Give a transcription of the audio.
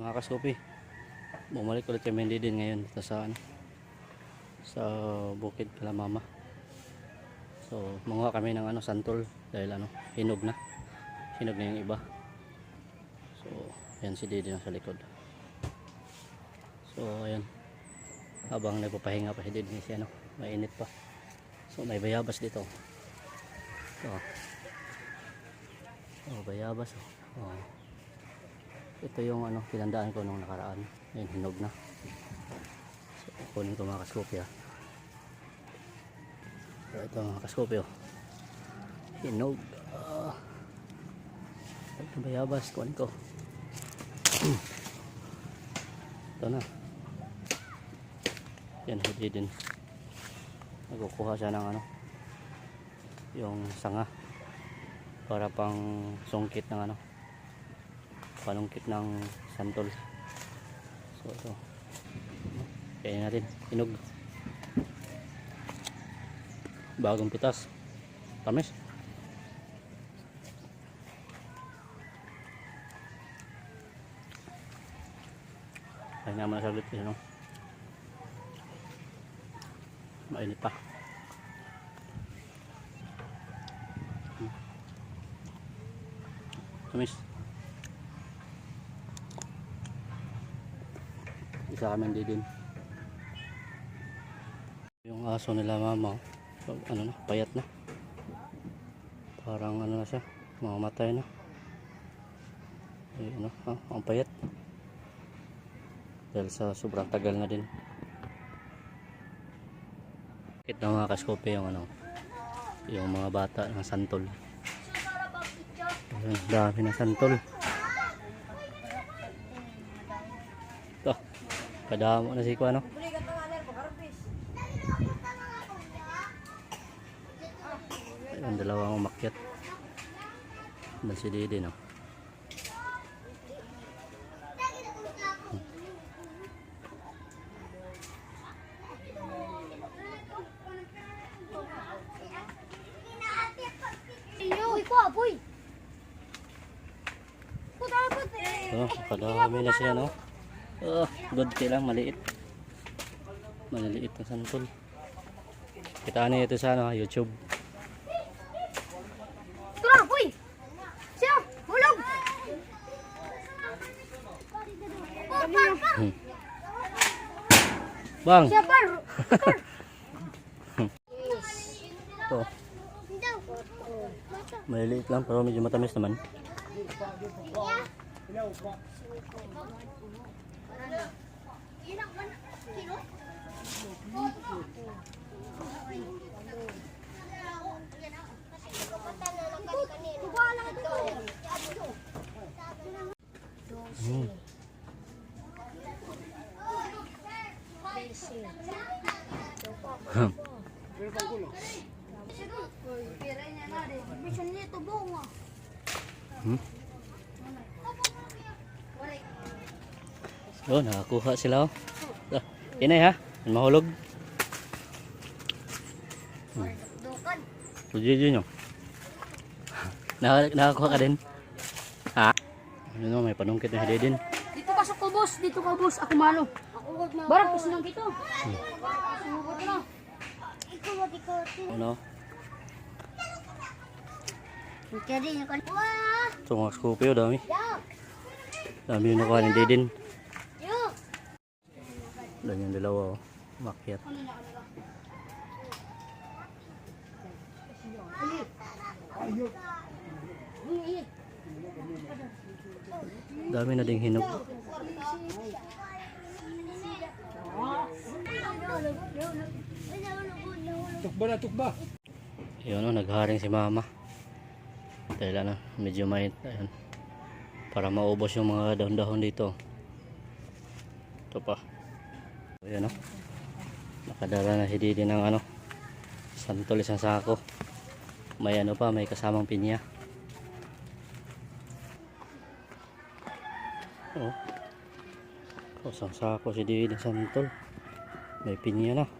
mga kaskopi bumalik ulit kami din ngayon dito sa ano, sa bukid kala mama. So manguha kami ng ano santol dahil ano hinog na. Hinog na yung iba. So yan si Didi nasa likod. So ayan. Habang nagpapahinga pa si Didi si ano mainit pa. So may bayabas dito. Ito oh bayabas oh, oh. Ito yung ano tinandaan ko nung nakaraan. Ayun hinog na. So kunin ko mga kaskopya. So ito mga kaskopyo. Hinog. Ah. Ito bayabas. Kunin ko. Ito na. Yan hindi din. Nagkukuha siya ng ano yung sanga. Para pang sungkit ng ano panungkit ng santol. So ito. Kaya natin. Inog. Bagong pitas. Tamis. Kaya naman na saglit yun no? mainit pa. Tamis isa kami hindi din. Yung aso nila mama so, ano na payat na. Parang ano na siya mamamatay na. Ay ano ha, ang payat. Dahil sa sobrang tagal na din. Kita mga kaskope yung ano yung mga bata ng santol. Ayun, dami na santol kadamo na si ko ano ayun dalawang umakyat dan si Didi no. Oh, kadami na siya, no? Oh, good lang, maliit. Maliliit na santol. Kita niyo ito sa ano, YouTube. Tara, apoy. Siya, hulog. Hmm. Bang! Siya, par. Ito, maliliit lang pero medyo matamis naman. Hmm. Nito, bunga. Hmm. Oh, nakakuha sila oh. Ah, inay ha, mahulog. Tujuh nyo. Nak nakakuha ka din. Ha? Ano no, may panungkit na hidi din. Dito ka sa kubos, dito ka bus, ako malo. Ako wag na. Barang kasi nang kito. Sumubot na. Ikaw wag ikaw. Ano? Ito mga Scorpio, dami. Dami yung nakuha ni Didin. Doon yung dalawa oh. Makyat. Dami na ding hinog. Tukba na tukba. Yun oh, nagharing si mama. Dahil ano, medyo may ayun. Para maubos yung mga dahon-dahon dito. Ito pa. Ayan oh. Nakadala na si Didi ng ano. Santol isang sako. May ano pa, may kasamang pinya. Oh. Isang sako si Didi santol. May pinya na.